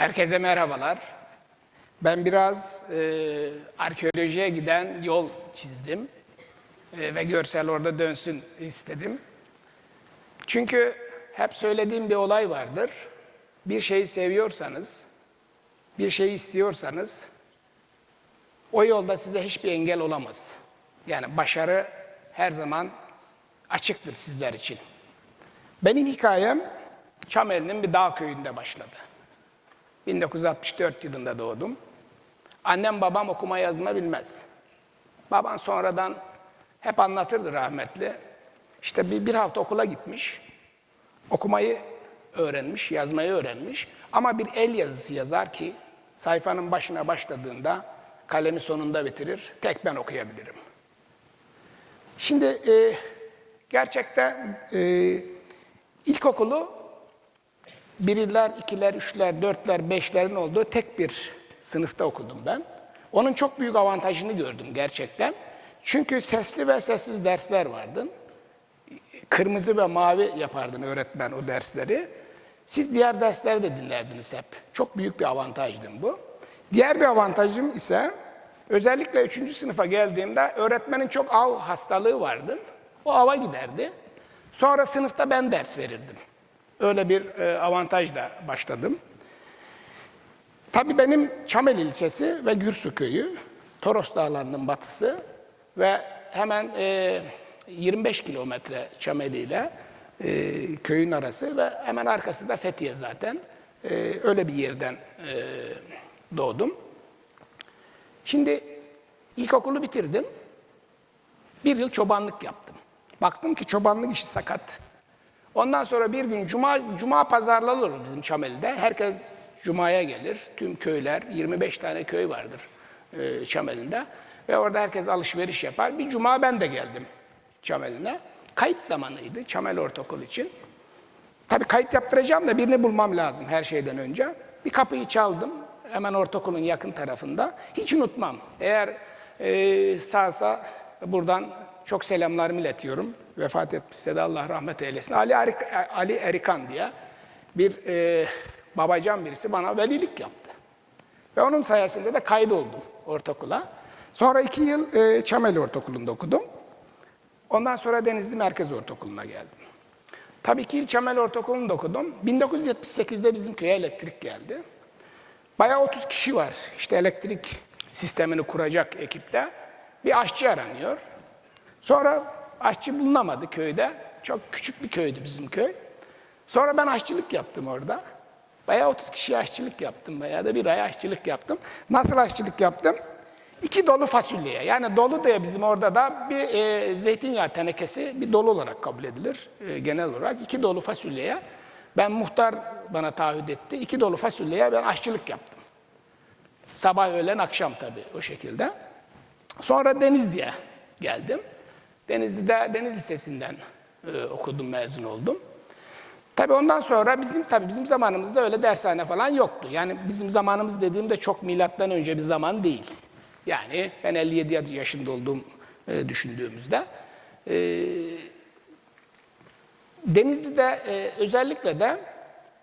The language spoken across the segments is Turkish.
Herkese merhabalar. Ben biraz e, arkeolojiye giden yol çizdim E, ve görsel orada dönsün istedim. Çünkü hep söylediğim bir olay vardır. Bir şeyi seviyorsanız, bir şeyi istiyorsanız o yolda size hiçbir engel olamaz. Yani başarı her zaman açıktır sizler için. Benim hikayem Çameli'nin bir dağ köyünde başladı. 1964 yılında doğdum. Annem babam okuma yazma bilmez. Baban sonradan hep anlatırdı rahmetli. İşte bir, bir hafta okula gitmiş. Okumayı öğrenmiş, yazmayı öğrenmiş. Ama bir el yazısı yazar ki sayfanın başına başladığında kalemi sonunda bitirir. Tek ben okuyabilirim. Şimdi e, gerçekten e, ilkokulu birler, ikiler, üçler, dörtler, beşlerin olduğu tek bir sınıfta okudum ben. Onun çok büyük avantajını gördüm gerçekten. Çünkü sesli ve sessiz dersler vardı. Kırmızı ve mavi yapardın öğretmen o dersleri. Siz diğer dersleri de dinlerdiniz hep. Çok büyük bir avantajdı bu. Diğer bir avantajım ise özellikle üçüncü sınıfa geldiğimde öğretmenin çok av hastalığı vardı. O ava giderdi. Sonra sınıfta ben ders verirdim. Öyle bir e, avantajla başladım. Tabii benim Çameli ilçesi ve Gürsu köyü, Toros Dağları'nın batısı ve hemen e, 25 kilometre Çameli ile e, köyün arası ve hemen arkası da Fethiye zaten. E, öyle bir yerden e, doğdum. Şimdi ilkokulu bitirdim. Bir yıl çobanlık yaptım. Baktım ki çobanlık işi sakat. Ondan sonra bir gün cuma cuma pazarları olur bizim Çameli'de. Herkes cumaya gelir. Tüm köyler 25 tane köy vardır e, Çameli'de ve orada herkes alışveriş yapar. Bir cuma ben de geldim Çameli'ne. Kayıt zamanıydı Çamel Ortaokul için. Tabii kayıt yaptıracağım da birini bulmam lazım her şeyden önce. Bir kapıyı çaldım. Hemen ortaokulun yakın tarafında. Hiç unutmam. Eğer e, sağsa buradan çok selamlarımı iletiyorum. Vefat etmişse de Allah rahmet eylesin. Ali, Erik, Ali Erikan diye bir e, babacan birisi bana velilik yaptı. Ve onun sayesinde de kaydoldum ortaokula. Sonra iki yıl e, Çameli Ortaokulu'nda okudum. Ondan sonra Denizli Merkez Ortaokulu'na geldim. Tabii ki Çameli Ortaokulu'nda okudum. 1978'de bizim köye elektrik geldi. Bayağı 30 kişi var işte elektrik sistemini kuracak ekipte. Bir aşçı aranıyor. Sonra aşçı bulunamadı köyde. Çok küçük bir köydü bizim köy. Sonra ben aşçılık yaptım orada. Bayağı 30 kişiye aşçılık yaptım. Bayağı da bir ay aşçılık yaptım. Nasıl aşçılık yaptım? İki dolu fasulyeye. Yani dolu diye bizim orada da bir e, zeytinyağı tenekesi bir dolu olarak kabul edilir e, genel olarak. iki dolu fasulyeye. Ben muhtar bana taahhüt etti. İki dolu fasulyeye ben aşçılık yaptım. Sabah, öğlen, akşam tabii o şekilde. Sonra Denizli'ye geldim. Denizli'de Deniz Lisesi'nden e, okudum, mezun oldum. Tabii ondan sonra bizim tabii bizim zamanımızda öyle dershane falan yoktu. Yani bizim zamanımız dediğimde çok milattan önce bir zaman değil. Yani ben 57 yaşında olduğum e, düşündüğümüzde. E, Denizli'de e, özellikle de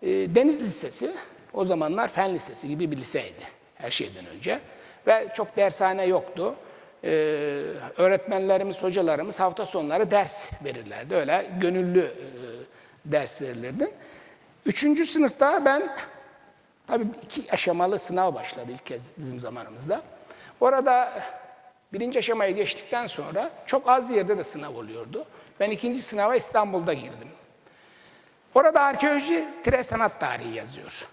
e, Deniz Lisesi o zamanlar Fen Lisesi gibi bir liseydi her şeyden önce. Ve çok dershane yoktu. Ee, öğretmenlerimiz, hocalarımız hafta sonları ders verirlerdi. Öyle gönüllü e, ders verilirdi. Üçüncü sınıfta ben, tabii iki aşamalı sınav başladı ilk kez bizim zamanımızda. Orada birinci aşamayı geçtikten sonra çok az yerde de sınav oluyordu. Ben ikinci sınava İstanbul'da girdim. Orada arkeoloji tire sanat tarihi yazıyor.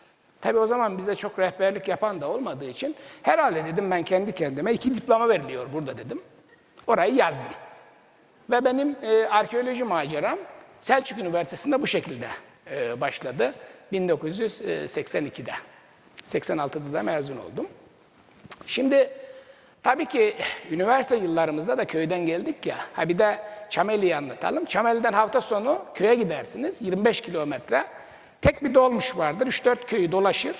Tabii o zaman bize çok rehberlik yapan da olmadığı için herhalde dedim ben kendi kendime iki diploma veriliyor burada dedim. Orayı yazdım. Ve benim e, arkeoloji maceram Selçuk Üniversitesi'nde bu şekilde e, başladı. 1982'de. 86'da da mezun oldum. Şimdi tabii ki üniversite yıllarımızda da köyden geldik ya. Ha bir de Çameli'yi anlatalım. Çameli'den hafta sonu köye gidersiniz. 25 kilometre. Tek bir dolmuş vardır. 3-4 köyü dolaşır.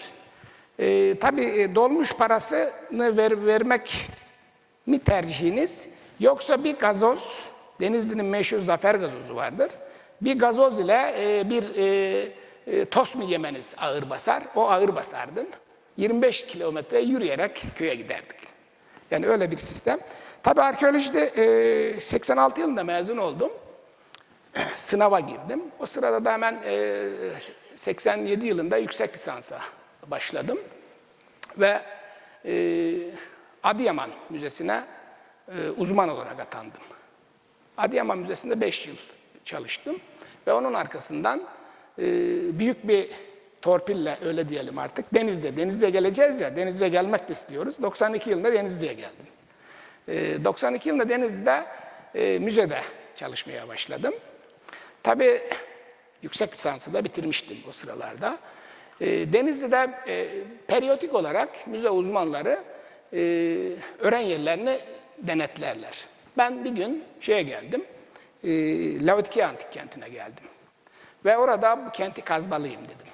Ee, tabii e, dolmuş parasını ver, vermek mi tercihiniz? Yoksa bir gazoz, Denizli'nin meşhur zafer gazozu vardır. Bir gazoz ile e, bir e, e, tost mu yemeniz ağır basar? O ağır basardın. 25 kilometre yürüyerek köye giderdik. Yani öyle bir sistem. Tabii arkeolojide e, 86 yılında mezun oldum. Sınava girdim. O sırada da hemen e, 87 yılında yüksek lisansa başladım. Ve e, Adıyaman Müzesi'ne e, uzman olarak atandım. Adıyaman Müzesi'nde 5 yıl çalıştım. Ve onun arkasından e, büyük bir torpille öyle diyelim artık Deniz'de. Denizli'ye geleceğiz ya, Denizli'ye gelmek de istiyoruz. 92 yılında Denizli'ye geldim. E, 92 yılında Denizli'de e, müzede çalışmaya başladım. Tabii yüksek lisansı da bitirmiştim o sıralarda. E, Denizli'de e, periyodik olarak müze uzmanları e, öğren yerlerini denetlerler. Ben bir gün şeye geldim, e, Laodikya Antik Kenti'ne geldim. Ve orada bu kenti kazmalıyım dedim.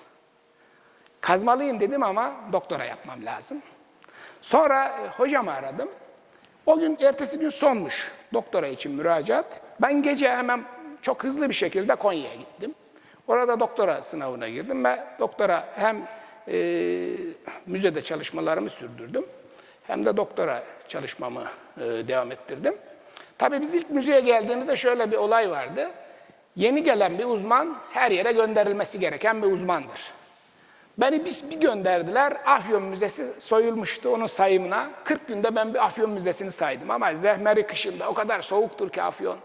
Kazmalıyım dedim ama doktora yapmam lazım. Sonra e, hocamı aradım. O gün ertesi gün sonmuş doktora için müracaat. Ben gece hemen çok hızlı bir şekilde Konya'ya gittim. Orada doktora sınavına girdim ve doktora hem e, müzede çalışmalarımı sürdürdüm hem de doktora çalışmamı e, devam ettirdim. Tabii biz ilk müzeye geldiğimizde şöyle bir olay vardı. Yeni gelen bir uzman her yere gönderilmesi gereken bir uzmandır. Beni bir, bir gönderdiler. Afyon Müzesi soyulmuştu onun sayımına. 40 günde ben bir Afyon Müzesi'ni saydım ama zehmeri kışında o kadar soğuktur ki Afyon.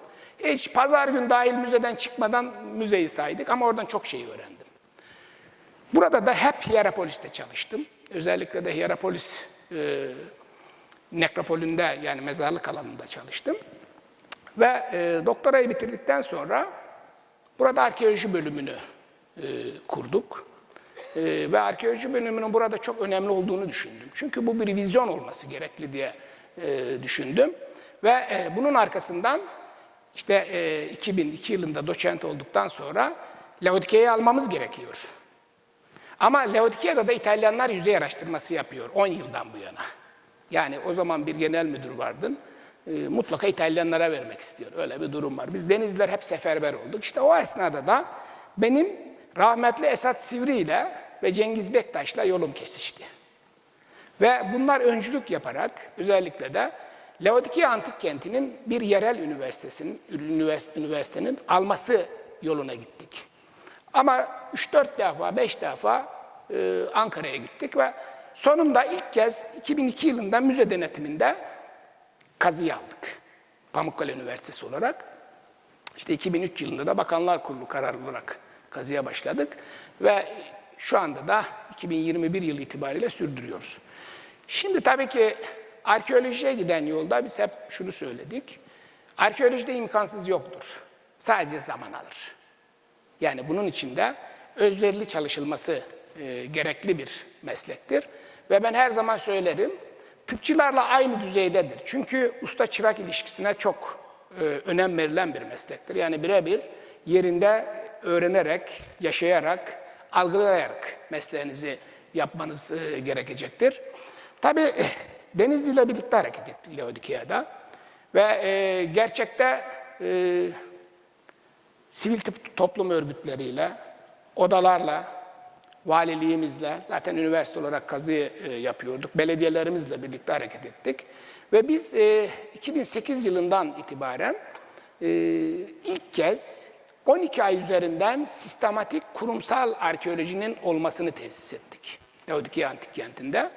Hiç pazar gün dahil müzeden çıkmadan müzeyi saydık ama oradan çok şey öğrendim. Burada da hep Hierapolis'te çalıştım. Özellikle de Hierapolis e, nekropolünde yani mezarlık alanında çalıştım. Ve e, doktorayı bitirdikten sonra burada arkeoloji bölümünü e, kurduk. E, ve arkeoloji bölümünün burada çok önemli olduğunu düşündüm. Çünkü bu bir vizyon olması gerekli diye e, düşündüm. Ve e, bunun arkasından işte e, 2002 yılında doçent olduktan sonra Laodikya'yı almamız gerekiyor. Ama Laodikya'da da İtalyanlar yüzey araştırması yapıyor 10 yıldan bu yana. Yani o zaman bir genel müdür vardın. E, mutlaka İtalyanlara vermek istiyor. Öyle bir durum var. Biz denizler hep seferber olduk. İşte o esnada da benim rahmetli Esat Sivri ile ve Cengiz Bektaş'la yolum kesişti. Ve bunlar öncülük yaparak özellikle de Laodikya Antik Kenti'nin bir yerel üniversitesinin, üniversitenin alması yoluna gittik. Ama 3-4 defa, 5 defa e, Ankara'ya gittik ve sonunda ilk kez 2002 yılında müze denetiminde kazıyı aldık. Pamukkale Üniversitesi olarak. İşte 2003 yılında da Bakanlar Kurulu kararı olarak kazıya başladık ve şu anda da 2021 yılı itibariyle sürdürüyoruz. Şimdi tabii ki arkeolojiye giden yolda biz hep şunu söyledik. Arkeolojide imkansız yoktur. Sadece zaman alır. Yani bunun içinde özverili çalışılması e, gerekli bir meslektir. Ve ben her zaman söylerim, tıpçılarla aynı düzeydedir. Çünkü usta-çırak ilişkisine çok e, önem verilen bir meslektir. Yani birebir yerinde öğrenerek, yaşayarak, algılayarak mesleğinizi yapmanız e, gerekecektir. Tabii Denizli ile birlikte hareket ettik Laodikya'da ve e, gerçekte e, sivil toplum örgütleriyle, odalarla, valiliğimizle, zaten üniversite olarak kazı e, yapıyorduk, belediyelerimizle birlikte hareket ettik. Ve biz e, 2008 yılından itibaren e, ilk kez 12 ay üzerinden sistematik kurumsal arkeolojinin olmasını tesis ettik. Laodikya Antik Kenti'nde.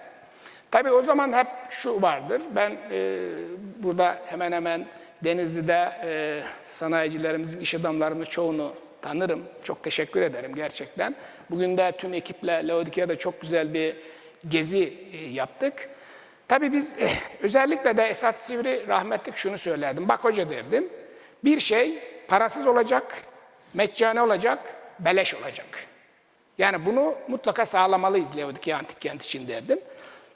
Tabii o zaman hep şu vardır, ben e, burada hemen hemen Denizli'de e, sanayicilerimizin, iş adamlarının çoğunu tanırım. Çok teşekkür ederim gerçekten. Bugün de tüm ekiple Laodikya'da çok güzel bir gezi e, yaptık. Tabii biz e, özellikle de Esat Sivri rahmetlik şunu söylerdim. Bak hoca derdim, bir şey parasız olacak, meccane olacak, beleş olacak. Yani bunu mutlaka sağlamalıyız Laodikya Antik Kent için derdim.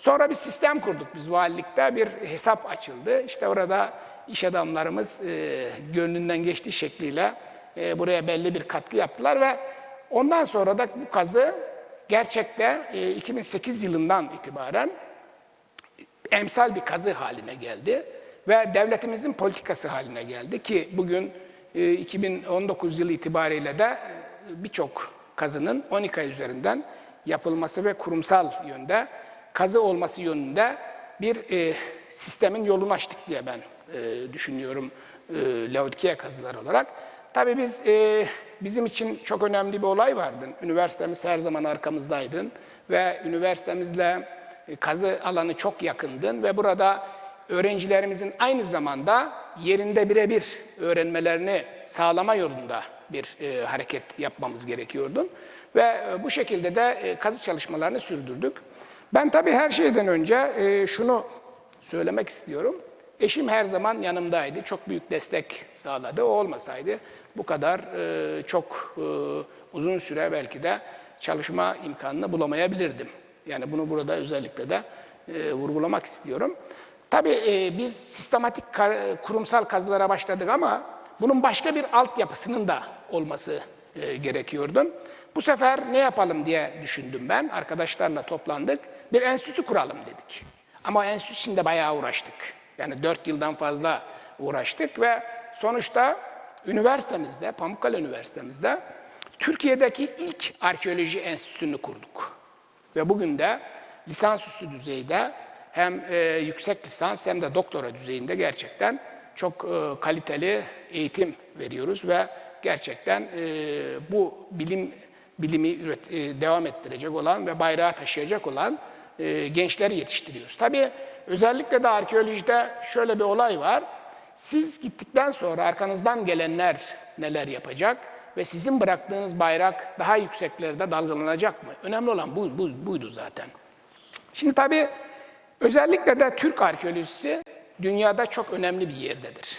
Sonra bir sistem kurduk biz valilikte, bir hesap açıldı. İşte orada iş adamlarımız e, gönlünden geçtiği şekliyle e, buraya belli bir katkı yaptılar ve ondan sonra da bu kazı gerçekte e, 2008 yılından itibaren emsal bir kazı haline geldi ve devletimizin politikası haline geldi ki bugün e, 2019 yılı itibariyle de e, birçok kazının 12 ay üzerinden yapılması ve kurumsal yönde kazı olması yönünde bir e, sistemin yolunu açtık diye ben e, düşünüyorum e, Laodikea kazılar olarak. Tabii biz e, bizim için çok önemli bir olay vardı. Üniversitemiz her zaman arkamızdaydı ve üniversitemizle e, kazı alanı çok yakındın ve burada öğrencilerimizin aynı zamanda yerinde birebir öğrenmelerini sağlama yolunda bir e, hareket yapmamız gerekiyordu. Ve e, bu şekilde de e, kazı çalışmalarını sürdürdük. Ben tabii her şeyden önce e, şunu söylemek istiyorum. Eşim her zaman yanımdaydı. Çok büyük destek sağladı. O olmasaydı bu kadar e, çok e, uzun süre belki de çalışma imkanını bulamayabilirdim. Yani bunu burada özellikle de e, vurgulamak istiyorum. Tabii e, biz sistematik kurumsal kazılara başladık ama bunun başka bir altyapısının da olması e, gerekiyordu. Bu sefer ne yapalım diye düşündüm ben. Arkadaşlarla toplandık. Bir enstitü kuralım dedik. Ama enstitü için de bayağı uğraştık. Yani dört yıldan fazla uğraştık ve sonuçta üniversitemizde, Pamukkale Üniversitemizde Türkiye'deki ilk arkeoloji enstitüsünü kurduk. Ve bugün de lisansüstü düzeyde hem e, yüksek lisans hem de doktora düzeyinde gerçekten çok e, kaliteli eğitim veriyoruz ve gerçekten e, bu bilim bilimi üret, e, devam ettirecek olan ve bayrağı taşıyacak olan e, gençleri yetiştiriyoruz. Tabii özellikle de arkeolojide şöyle bir olay var. Siz gittikten sonra arkanızdan gelenler neler yapacak ve sizin bıraktığınız bayrak daha yükseklerde dalgalanacak mı? Önemli olan bu, bu, buydu zaten. Şimdi tabii özellikle de Türk arkeolojisi dünyada çok önemli bir yerdedir.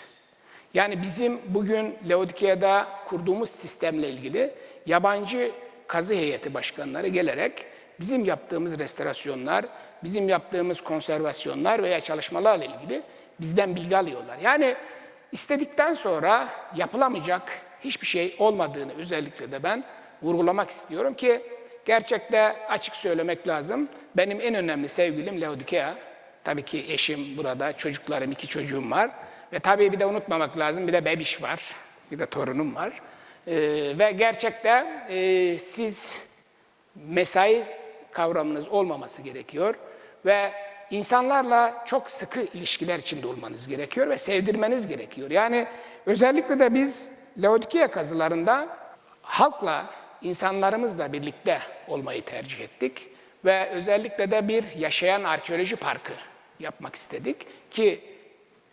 Yani bizim bugün Laodikea'da kurduğumuz sistemle ilgili yabancı kazı heyeti başkanları gelerek bizim yaptığımız restorasyonlar, bizim yaptığımız konservasyonlar veya çalışmalarla ilgili bizden bilgi alıyorlar. Yani istedikten sonra yapılamayacak hiçbir şey olmadığını özellikle de ben vurgulamak istiyorum ki gerçekte açık söylemek lazım. Benim en önemli sevgilim Laodikea. Tabii ki eşim burada, çocuklarım, iki çocuğum var. Ve tabii bir de unutmamak lazım, bir de bebiş var, bir de torunum var. Ee, ve gerçekte e, siz mesai kavramınız olmaması gerekiyor ve insanlarla çok sıkı ilişkiler içinde olmanız gerekiyor ve sevdirmeniz gerekiyor. Yani özellikle de biz Laodikea kazılarında halkla, insanlarımızla birlikte olmayı tercih ettik ve özellikle de bir yaşayan arkeoloji parkı yapmak istedik ki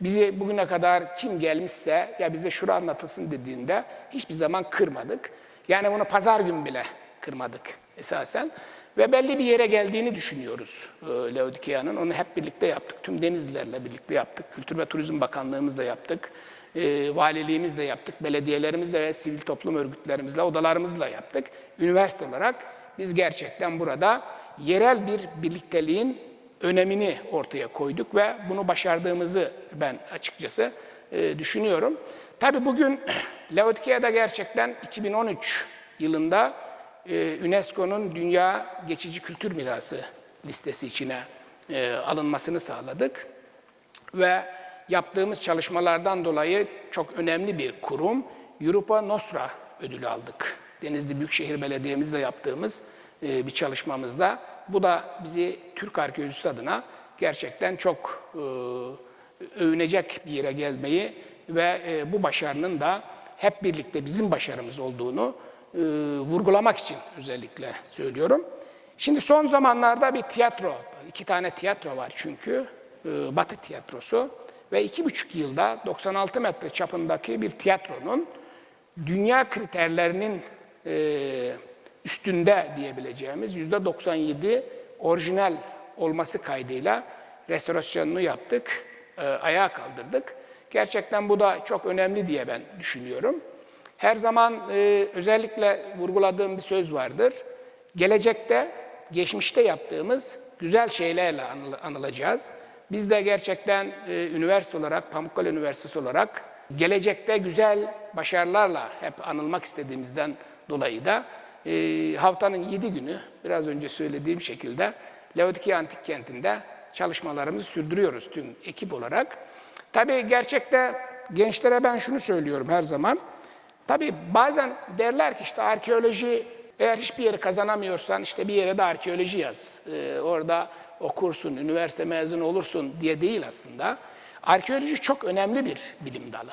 bizi bugüne kadar kim gelmişse ya bize şura anlatılsın dediğinde hiçbir zaman kırmadık. Yani bunu pazar gün bile kırmadık esasen. Ve belli bir yere geldiğini düşünüyoruz e, Laodikea'nın. Onu hep birlikte yaptık. Tüm denizlerle birlikte yaptık. Kültür ve Turizm Bakanlığımızla yaptık. E, valiliğimizle yaptık. Belediyelerimizle ve sivil toplum örgütlerimizle, odalarımızla yaptık. Üniversite olarak biz gerçekten burada yerel bir birlikteliğin önemini ortaya koyduk ve bunu başardığımızı ben açıkçası e, düşünüyorum. Tabii bugün Laodikea'da gerçekten 2013 yılında UNESCO'nun Dünya Geçici Kültür Mirası listesi içine e, alınmasını sağladık. Ve yaptığımız çalışmalardan dolayı çok önemli bir kurum Europa Nostra ödülü aldık. Denizli Büyükşehir Belediye'mizle yaptığımız e, bir çalışmamızda. Bu da bizi Türk arkeolojisi adına gerçekten çok e, övünecek bir yere gelmeyi ve e, bu başarının da hep birlikte bizim başarımız olduğunu e, vurgulamak için özellikle söylüyorum. Şimdi son zamanlarda bir tiyatro, iki tane tiyatro var çünkü, e, Batı tiyatrosu ve iki buçuk yılda 96 metre çapındaki bir tiyatronun dünya kriterlerinin e, üstünde diyebileceğimiz yüzde 97 orijinal olması kaydıyla restorasyonunu yaptık, e, ayağa kaldırdık. Gerçekten bu da çok önemli diye ben düşünüyorum. Her zaman e, özellikle vurguladığım bir söz vardır. Gelecekte, geçmişte yaptığımız güzel şeylerle anıl- anılacağız. Biz de gerçekten e, üniversite olarak, Pamukkale Üniversitesi olarak gelecekte güzel başarılarla hep anılmak istediğimizden dolayı da e, haftanın yedi günü biraz önce söylediğim şekilde Laodikea Antik Kenti'nde çalışmalarımızı sürdürüyoruz tüm ekip olarak. Tabii gerçekte gençlere ben şunu söylüyorum her zaman. Tabii bazen derler ki işte arkeoloji Eğer hiçbir yeri kazanamıyorsan işte bir yere de arkeoloji yaz. Ee, orada okursun, üniversite mezunu olursun diye değil aslında. Arkeoloji çok önemli bir bilim dalı.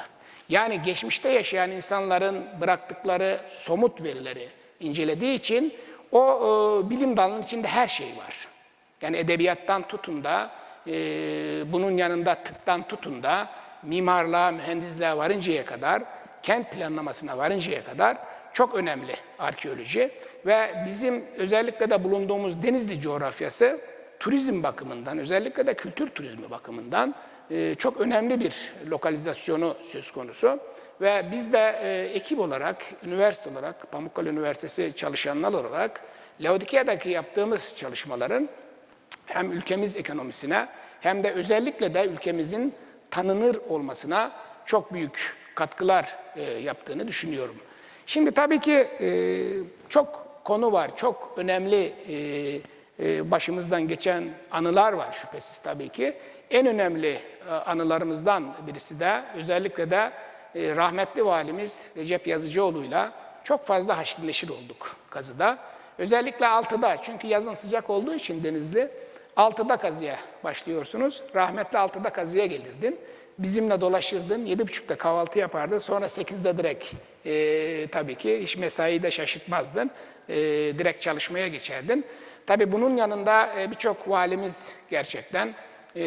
Yani geçmişte yaşayan insanların bıraktıkları somut verileri incelediği için o e, bilim dalının içinde her şey var. Yani edebiyattan tutun da, e, bunun yanında tıptan tutun da, mimarlığa, mühendisliğe varıncaya kadar, kent planlamasına varıncaya kadar çok önemli arkeoloji. Ve bizim özellikle de bulunduğumuz Denizli coğrafyası turizm bakımından, özellikle de kültür turizmi bakımından e, çok önemli bir lokalizasyonu söz konusu. Ve biz de e, ekip olarak, üniversite olarak, Pamukkale Üniversitesi çalışanlar olarak Laodikya'daki yaptığımız çalışmaların hem ülkemiz ekonomisine hem de özellikle de ülkemizin tanınır olmasına çok büyük katkılar e, yaptığını düşünüyorum. Şimdi tabii ki e, çok konu var, çok önemli e, başımızdan geçen anılar var şüphesiz tabii ki. En önemli anılarımızdan birisi de özellikle de rahmetli valimiz Recep Yazıcıoğlu'yla çok fazla neşir olduk kazıda. Özellikle 6'da çünkü yazın sıcak olduğu için Denizli 6'da kazıya başlıyorsunuz. Rahmetli 6'da kazıya gelirdin. Bizimle dolaşırdın. 7.30'da kahvaltı yapardın. Sonra 8'de direkt e, tabii ki iş mesaiyi de şaşırtmazdın. E, direkt çalışmaya geçerdin. Tabii bunun yanında e, birçok valimiz gerçekten e,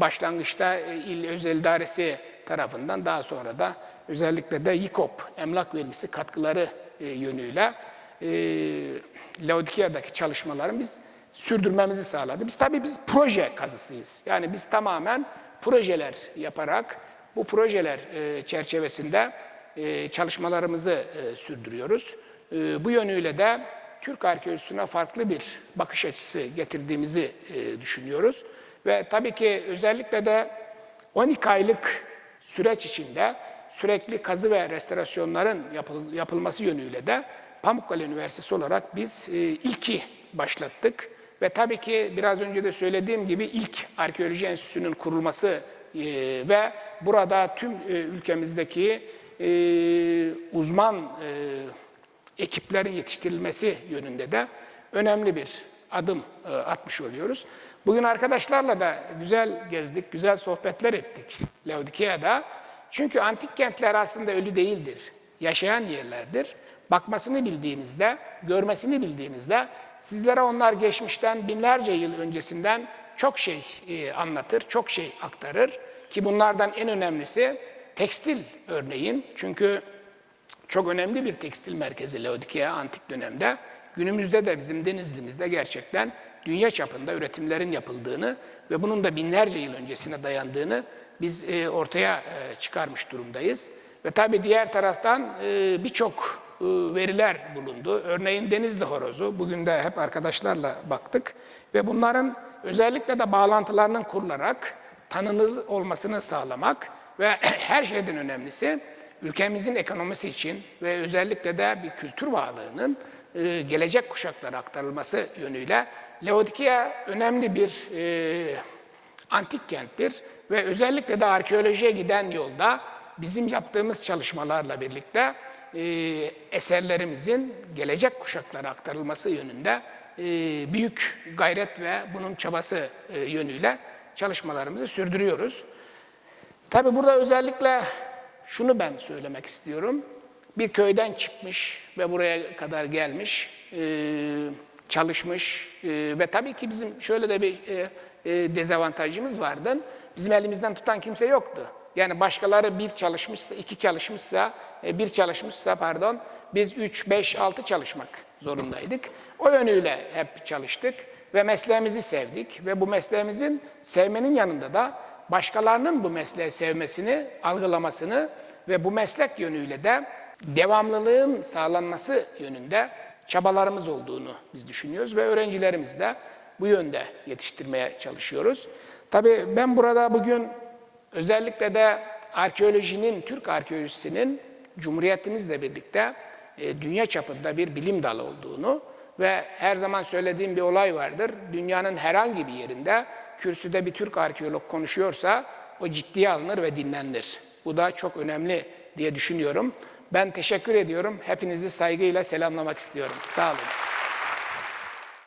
başlangıçta e, il özel idaresi tarafından daha sonra da özellikle de YİKOP emlak vergisi katkıları e, yönüyle e, Laodikya'daki çalışmaların biz sürdürmemizi sağladı. Biz tabii biz proje kazısıyız. Yani biz tamamen projeler yaparak bu projeler e, çerçevesinde e, çalışmalarımızı e, sürdürüyoruz. Bu yönüyle de Türk arkeolojisine farklı bir bakış açısı getirdiğimizi düşünüyoruz. Ve tabii ki özellikle de 12 aylık süreç içinde sürekli kazı ve restorasyonların yapıl- yapılması yönüyle de Pamukkale Üniversitesi olarak biz ilki başlattık. Ve tabii ki biraz önce de söylediğim gibi ilk arkeoloji enstitüsünün kurulması e, ve burada tüm e, ülkemizdeki e, uzman ekiplerin yetiştirilmesi yönünde de önemli bir adım atmış oluyoruz. Bugün arkadaşlarla da güzel gezdik, güzel sohbetler ettik Laodikya'da. Çünkü antik kentler aslında ölü değildir, yaşayan yerlerdir. Bakmasını bildiğinizde, görmesini bildiğinizde sizlere onlar geçmişten binlerce yıl öncesinden çok şey e, anlatır, çok şey aktarır. Ki bunlardan en önemlisi tekstil örneğin. Çünkü çok önemli bir tekstil merkezi Laodikea antik dönemde. Günümüzde de bizim Denizli'mizde gerçekten dünya çapında üretimlerin yapıldığını ve bunun da binlerce yıl öncesine dayandığını biz e, ortaya e, çıkarmış durumdayız. Ve tabii diğer taraftan birçok veriler bulundu. Örneğin Denizli horozu, bugün de hep arkadaşlarla baktık. Ve bunların özellikle de bağlantılarının kurularak tanınır olmasını sağlamak ve her şeyden önemlisi ülkemizin ekonomisi için ve özellikle de bir kültür varlığının e, gelecek kuşaklara aktarılması yönüyle Laodikya önemli bir e, antik kenttir ve özellikle de arkeolojiye giden yolda bizim yaptığımız çalışmalarla birlikte e, eserlerimizin gelecek kuşaklara aktarılması yönünde e, büyük gayret ve bunun çabası e, yönüyle çalışmalarımızı sürdürüyoruz. Tabi burada özellikle şunu ben söylemek istiyorum. Bir köyden çıkmış ve buraya kadar gelmiş, e, çalışmış e, ve tabii ki bizim şöyle de bir e, dezavantajımız vardı. Bizim elimizden tutan kimse yoktu. Yani başkaları bir çalışmışsa, iki çalışmışsa, e, bir çalışmışsa pardon, biz üç, beş, altı çalışmak zorundaydık. O yönüyle hep çalıştık ve mesleğimizi sevdik ve bu mesleğimizin sevmenin yanında da başkalarının bu mesleği sevmesini, algılamasını ve bu meslek yönüyle de devamlılığın sağlanması yönünde çabalarımız olduğunu biz düşünüyoruz ve öğrencilerimiz de bu yönde yetiştirmeye çalışıyoruz. Tabii ben burada bugün özellikle de arkeolojinin, Türk arkeolojisinin Cumhuriyetimizle birlikte e, dünya çapında bir bilim dalı olduğunu ve her zaman söylediğim bir olay vardır. Dünyanın herhangi bir yerinde kürsüde bir Türk arkeolog konuşuyorsa o ciddiye alınır ve dinlenir. Bu da çok önemli diye düşünüyorum. Ben teşekkür ediyorum. Hepinizi saygıyla selamlamak istiyorum. Sağ olun.